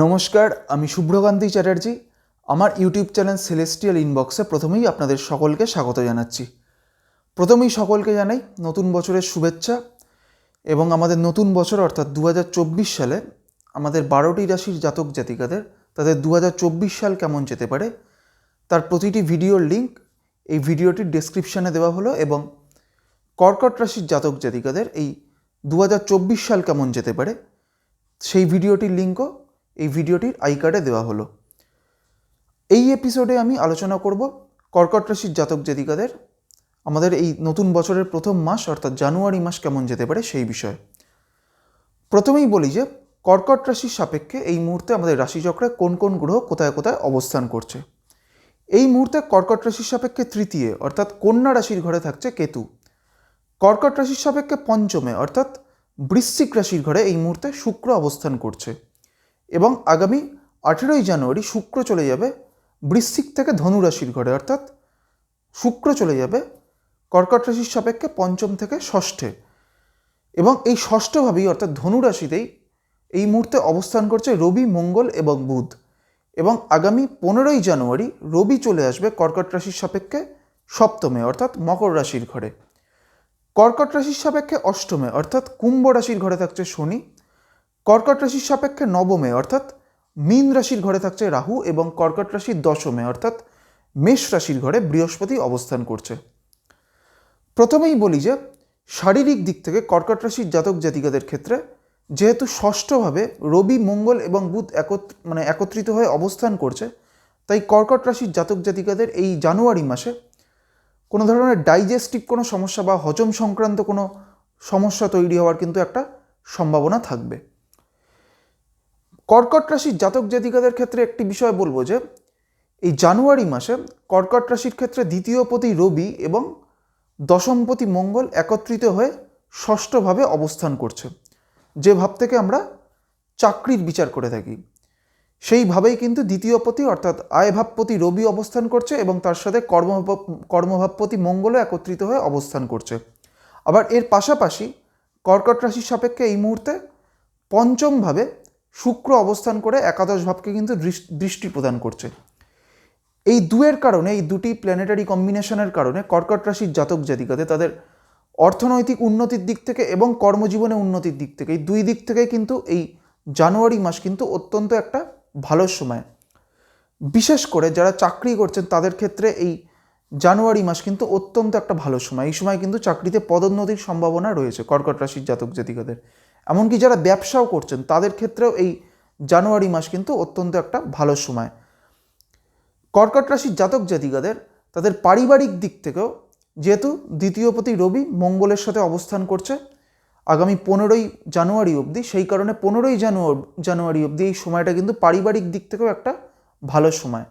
নমস্কার, আমি শুভ্রকান্তি চ্যাটার্জি। আমার ইউটিউব চ্যানেল সেলেস্টিয়াল ইনবক্সে প্রথমেই আপনাদের সকলকে স্বাগত জানাচ্ছি। প্রথমেই সকলকে জানাই নতুন বছরের শুভেচ্ছা এবং আমাদের নতুন বছর, অর্থাৎ দু হাজার চব্বিশ সালে আমাদের বারোটি রাশির জাতক জাতিকাদের, তাদের দু হাজার চব্বিশ সাল কেমন যেতে পারে, তার প্রতিটি ভিডিওর লিঙ্ক এই ভিডিওটির ডেসক্রিপশানে দেওয়া হলো এবং কর্কট রাশির জাতক জাতিকাদের এই দু হাজার চব্বিশ সাল কেমন যেতে পারে, সেই ভিডিওটির লিঙ্কও এই ভিডিওটির আই কার্ডে দেওয়া হলো। এই এপিসোডে আমি আলোচনা করব কর্কট রাশির জাতক জাতিকাদের, আমাদের এই নতুন বছরের প্রথম মাস, অর্থাৎ জানুয়ারি মাস কেমন যেতে পারে সেই বিষয়ে। প্রথমেই বলি যে, কর্কট রাশির সাপেক্ষে এই মুহূর্তে আমাদের রাশিচক্রে কোন কোন গ্রহ কোথায় কোথায় অবস্থান করছে। এই মুহূর্তে কর্কট রাশির সাপেক্ষে তৃতীয়, অর্থাৎ কন্যা রাশির ঘরে থাকছে কেতু। কর্কট রাশির সাপেক্ষে পঞ্চমে, অর্থাৎ বৃশ্চিক রাশির ঘরে এই মুহূর্তে শুক্র অবস্থান করছে। এবং আগামী আঠেরোই জানুয়ারি শুক্র চলে যাবে বৃশ্চিক থেকে ধনুরাশির ঘরে, অর্থাৎ শুক্র চলে যাবে কর্কট রাশির সাপেক্ষে পঞ্চম থেকে ষষ্ঠে। এবং এই ষষ্ঠভাবেই অর্থাৎ ধনু রাশিতেই এই মুহূর্তে অবস্থান করছে রবি, মঙ্গল এবং বুধ। এবং আগামী পনেরোই জানুয়ারি রবি চলে আসবে কর্কট রাশির সাপেক্ষে সপ্তমে, অর্থাৎ মকর রাশির ঘরে। কর্কট রাশির সাপেক্ষে অষ্টমে, অর্থাৎ কুম্ভ রাশির ঘরে থাকছে শনি। কর্কট রাশির সাপেক্ষে নবমে, অর্থাৎ মীন রাশির ঘরে থাকছে রাহু এবং কর্কট রাশির দশমে, অর্থাৎ মেষ রাশির ঘরে বৃহস্পতি অবস্থান করছে। প্রথমেই বলি যে, শারীরিক দিক থেকে কর্কট রাশির জাতক জাতিকাদের ক্ষেত্রে যেহেতু ষষ্ঠভাবে রবি, মঙ্গল এবং বুধ একত্র মানে একত্রিত হয়ে অবস্থান করছে, তাই কর্কট রাশির জাতক জাতিকাদের এই জানুয়ারি মাসে কোনো ধরনের ডাইজেস্টিভ কোনো সমস্যা বা হজম সংক্রান্ত কোনো সমস্যা তৈরি হওয়ার কিন্তু একটা সম্ভাবনা থাকবে। কর্কট রাশির জাতক জাতিকাদের ক্ষেত্রে একটি বিষয় বলব যে, এই জানুয়ারি মাসে কর্কট রাশির ক্ষেত্রে দ্বিতীয়পতি রবি এবং দশমপতি মঙ্গল একত্রিত হয়ে ষষ্ঠভাবে অবস্থান করছে। যে ভাব থেকে আমরা চাকরির বিচার করে থাকি, সেইভাবেই কিন্তু দ্বিতীয়পতি অর্থাৎ আয়ভাবপতি রবি অবস্থান করছে এবং তার সাথে কর্ম কর্মভাবপতি মঙ্গলও একত্রিত হয়ে অবস্থান করছে। আবার এর পাশাপাশি কর্কট রাশির সাপেক্ষে এই মুহূর্তে পঞ্চমভাবে শুক্র অবস্থান করে একাদশ ভাবকে কিন্তু দৃষ্টি প্রদান করছে। এই দুয়ের কারণে, এই দুটি প্ল্যানেটারি কম্বিনেশনের কারণে কর্কট রাশির জাতক জাতিকাতে তাদের অর্থনৈতিক উন্নতির দিক থেকে এবং কর্মজীবনে উন্নতির দিক থেকে, এই দুই দিক থেকে কিন্তু এই জানুয়ারি মাস কিন্তু অত্যন্ত একটা ভালো সময়। বিশেষ করে যারা চাকরি করছেন, তাদের ক্ষেত্রে এই জানুয়ারি মাস কিন্তু অত্যন্ত একটা ভালো সময়। এই সময় কিন্তু চাকরিতে পদোন্নতির সম্ভাবনা রয়েছে কর্কট রাশির জাতক জাতিকাদের। এমনকি যারা ব্যবসাও করছেন, তাদের ক্ষেত্রেও এই জানুয়ারি মাস কিন্তু অত্যন্ত একটা ভালো সময়। কর্কট রাশির জাতক জাতিকাদের তাদের পারিবারিক দিক থেকেও যেহেতু দ্বিতীয়পতি রবি মঙ্গলের সাথে অবস্থান করছে, আগামী পনেরোই জানুয়ারি অবধি, সেই কারণে পনেরোই জানুয়ারি জানুয়ারি অবধি এই সময়টা কিন্তু পারিবারিক দিক থেকেও একটা ভালো সময়।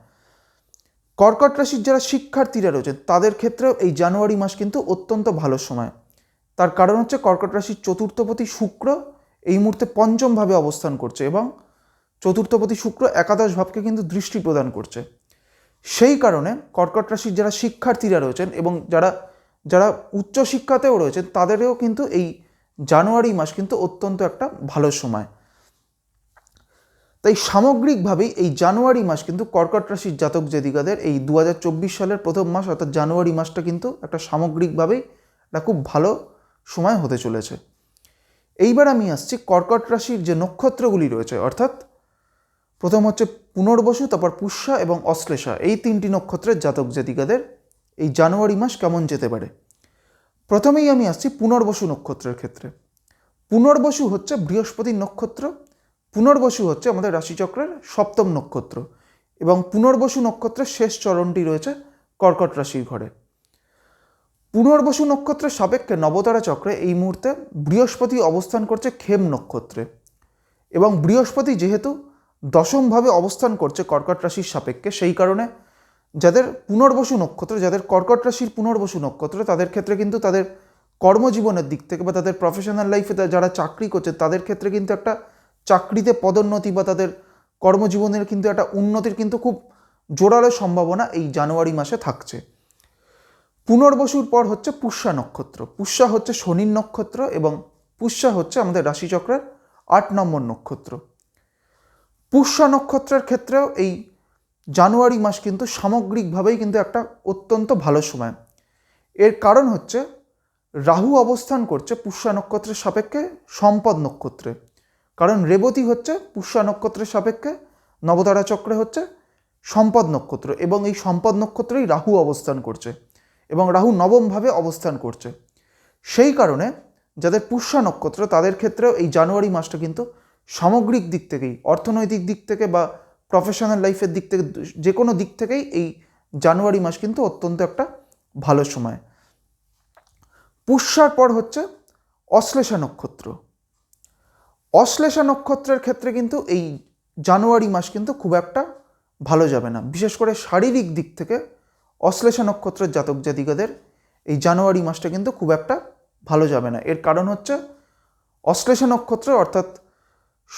কর্কট রাশির যারা শিক্ষার্থীরা রয়েছেন, তাদের ক্ষেত্রেও এই জানুয়ারি মাস কিন্তু অত্যন্ত ভালো সময়। তার কারণ হচ্ছে কর্কট রাশির চতুর্থপতি শুক্র এই মুহূর্তে পঞ্চমভাবে অবস্থান করছে এবং চতুর্থপতি শুক্র একাদশ ভাবকে কিন্তু দৃষ্টি প্রদান করছে। সেই কারণে কর্কট রাশির যারা শিক্ষার্থীরা রয়েছেন এবং যারা যারা উচ্চশিক্ষাতেও রয়েছেন, তাদেরও কিন্তু এই জানুয়ারি মাস কিন্তু অত্যন্ত একটা ভালো সময়। তাই সামগ্রিকভাবেই এই জানুয়ারি মাস কিন্তু কর্কট রাশির জাতক জাতিকাদের এই দু হাজার চব্বিশ সালের প্রথম মাস অর্থাৎ জানুয়ারি মাসটা কিন্তু একটা সামগ্রিকভাবেই একটা খুব ভালো সময় হতে চলেছে। এইবার আমি আসছি কর্কট রাশির যে নক্ষত্রগুলি রয়েছে, অর্থাৎ প্রথম হচ্ছে পুনর্বসু, তারপর পুষ্যা এবং অশ্লেষা, এই তিনটি নক্ষত্রের জাতক জাতিকাদের এই জানুয়ারি মাস কেমন যেতে পারে? প্রথমেই আমি আসছি পুনর্বসু নক্ষত্রের ক্ষেত্রে। পুনর্বসু হচ্ছে বৃহস্পতির নক্ষত্র, পুনর্বসু হচ্ছে আমাদের রাশিচক্রের সপ্তম নক্ষত্র এবং পুনর্বসু নক্ষত্রের শেষ চরণটি রয়েছে কর্কট রাশির ঘরে। পুনর্বসু নক্ষত্রের সাপেক্ষে নবতারা চক্রে এই মুহূর্তে বৃহস্পতি অবস্থান করছে খেম নক্ষত্রে। এবং বৃহস্পতি যেহেতু দশমভাবে অবস্থান করছে কর্কট রাশির সাপেক্ষে, সেই কারণে যাদের পুনর্বসু নক্ষত্র, যাদের কর্কট রাশির পুনর্বসু নক্ষত্র, তাদের ক্ষেত্রে কিন্তু তাদের কর্মজীবনের দিক থেকে বা তাদের প্রফেশনাল লাইফে যারা চাকরি করছে, তাদের ক্ষেত্রে কিন্তু একটা চাকরিতে পদোন্নতি বা তাদের কর্মজীবনের কিন্তু একটা উন্নতির কিন্তু খুব জোরালো সম্ভাবনা এই জানুয়ারি মাসে থাকছে। পুনর্বসুর পর হচ্ছে পুষ্যা নক্ষত্র। পুষ্যা হচ্ছে শনির নক্ষত্র এবং পুষ্যা হচ্ছে আমাদের রাশিচক্রের আট নম্বর নক্ষত্র। পুষ্যা নক্ষত্রের ক্ষেত্রেও এই জানুয়ারি মাস কিন্তু সামগ্রিকভাবেই কিন্তু একটা অত্যন্ত ভালো সময়। এর কারণ হচ্ছে রাহু অবস্থান করছে পুষ্যা নক্ষত্রের সাপেক্ষে সম্পদ নক্ষত্রে। কারণ রেবতী হচ্ছে পুষ্যা নক্ষত্রের সাপেক্ষে, নবতারা চক্রে হচ্ছে সম্পদ নক্ষত্র এবং এই সম্পদ নক্ষত্রেই রাহু অবস্থান করছে। এবং রাহু নবমভাবে অবস্থান করছে। সেই কারণে যাদের পুষ্যা নক্ষত্র, তাদের ক্ষেত্রেও এই জানুয়ারি মাসটা কিন্তু সামগ্রিক দিক থেকেই, অর্থনৈতিক দিক থেকে বা প্রফেশনাল লাইফের দিক থেকে, যে কোনো দিক থেকেই এই জানুয়ারি মাস কিন্তু অত্যন্ত একটা ভালো সময়। পুষ্যার পর হচ্ছে অশ্লেষা নক্ষত্র। অশ্লেষা নক্ষত্রের ক্ষেত্রে কিন্তু এই জানুয়ারি মাস কিন্তু খুব একটা ভালো যাবে না। বিশেষ করে শারীরিক দিক থেকে অশ্লেষা নক্ষত্রের জাতক জাতিকাদের এই জানুয়ারি মাসটা কিন্তু খুব একটা ভালো যাবে না। এর কারণ হচ্ছে অশ্লেষা নক্ষত্র অর্থাৎ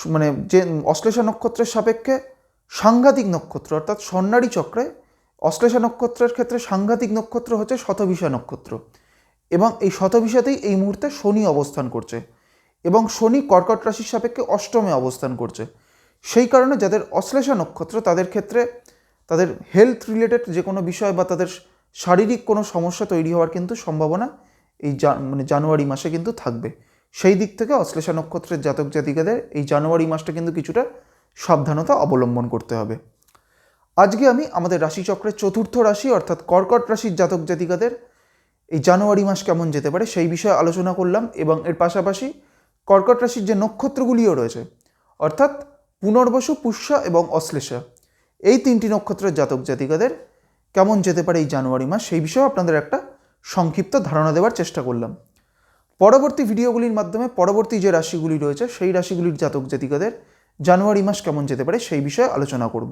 মানে যে অশ্লেষা নক্ষত্রের সাপেক্ষে সাংঘাতিক নক্ষত্র অর্থাৎ স্বর্ণারী চক্রে অশ্লেষা নক্ষত্রের ক্ষেত্রে সাংঘাতিক নক্ষত্র হচ্ছে শতভিষা নক্ষত্র এবং এই শতভিষাতেই এই মুহূর্তে শনি অবস্থান করছে এবং শনি কর্কট রাশির সাপেক্ষে অষ্টমে অবস্থান করছে। সেই কারণে যাদের অশ্লেষা নক্ষত্র তাদের ক্ষেত্রে তাদের হেলথ রিলেটেড যে কোনো বিষয় বা তাদের শারীরিক কোনো সমস্যা তৈরি হওয়ার কিন্তু সম্ভাবনা এই মানে জানুয়ারি মাসে কিন্তু থাকবে। সেই দিক থেকে অশ্লেষা নক্ষত্রের জাতক জাতিকাদের এই জানুয়ারি মাসটা কিন্তু কিছুটা সাবধানতা অবলম্বন করতে হবে। আজকে আমি আমাদের রাশিচক্রের চতুর্থ রাশি অর্থাৎ কর্কট রাশির জাতক জাতিকাদের এই জানুয়ারি মাস কেমন যেতে পারে সেই বিষয়ে আলোচনা করলাম এবং এর পাশাপাশি কর্কট রাশির যে নক্ষত্রগুলিও রয়েছে, অর্থাৎ পুনর্বসু, পুষ্যা এবং অশ্লেষা এই তিনটি নক্ষত্রের জাতক জাতিকাদের কেমন যেতে পারে এই জানুয়ারি মাস, সেই বিষয়ে আপনাদের একটা সংক্ষিপ্ত ধারণা দেওয়ার চেষ্টা করলাম। পরবর্তী ভিডিওগুলির মাধ্যমে পরবর্তী যে রাশিগুলি রয়েছে, সেই রাশিগুলির জাতক জাতিকাদের জানুয়ারি মাস কেমন যেতে পারে, সেই বিষয়ে আলোচনা করব।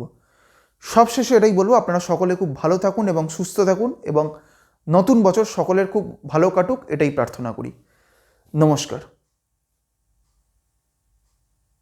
সবশেষে এটাই বলব, আপনারা সকলে খুব ভালো থাকুন এবং সুস্থ থাকুন এবং নতুন বছর সকলের খুব ভালো কাটুক, এটাই প্রার্থনা করি। নমস্কার।